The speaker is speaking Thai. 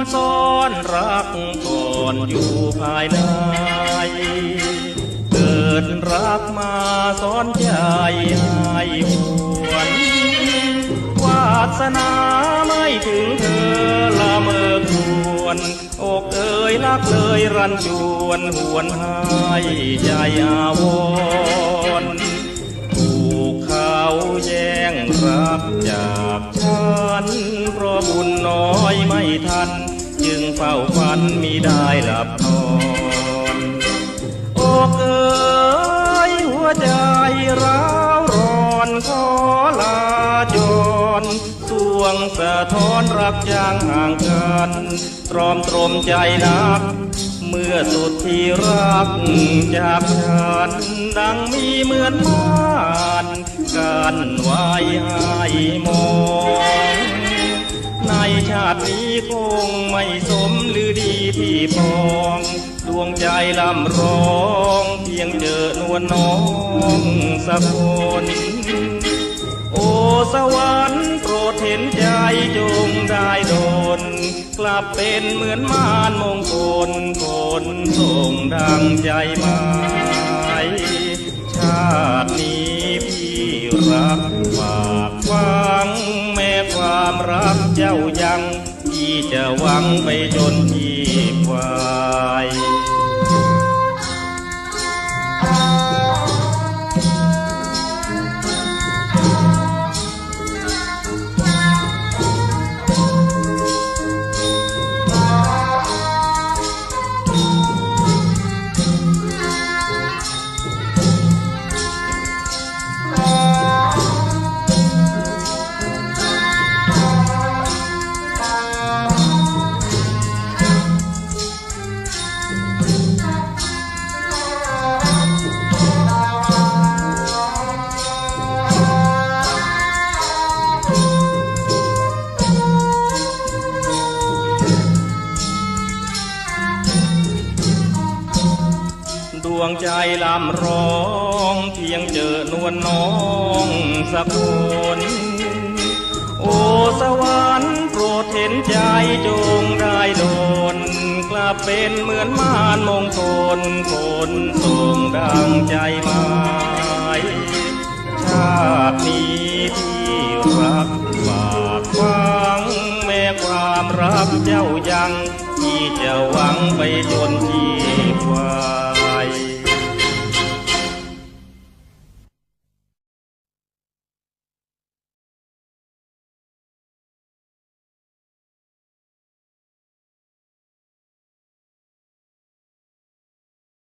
อนรักก่อนอยู่ภายใน เกิดรักมาสอนใจให้หวนวาสนาไม่ถึงเธอละเมอควรอกเอ่ยรักเลยรันจวนหวนให้ใจอาวร์ แย่งรับจากฉันเพราะบุญน้อยไม่ทัน จึงเฝ้าฝันมิได้หลับนอนอกเอ๋ยหัวใจรัก วงสะท้อนรักจางห่างกันตรอมตรมใจนัก เมื่อสุดที่รักจากฉันดังมีเหมือนม่านการไว้ให้มอง ในชาตินี้คงไม่สมหรือดีที่พองดวงใจลำร้อง เพียงเจอนวลน้องสักคน เห็นใจจงได้โดน กลับเป็นเหมือนมารมงคลคนส่งดังใจหมายชาตินี้พี่รักฝากฟัง แม้ความรักเจ้ายัง พี่จะหวังไปจนที่ควาย วงใจลำร้องเพียงเจอนวลน้องสักคนโอสวรรค์โปรดเห็นใจจงได้โดน กลับเป็นเหมือนมารมงคลคนส่งดังใจหมายชาตินี้ที่รักฝากฟังแม้ความรักเจ้ายังที่จะหวังไปจนที่ควา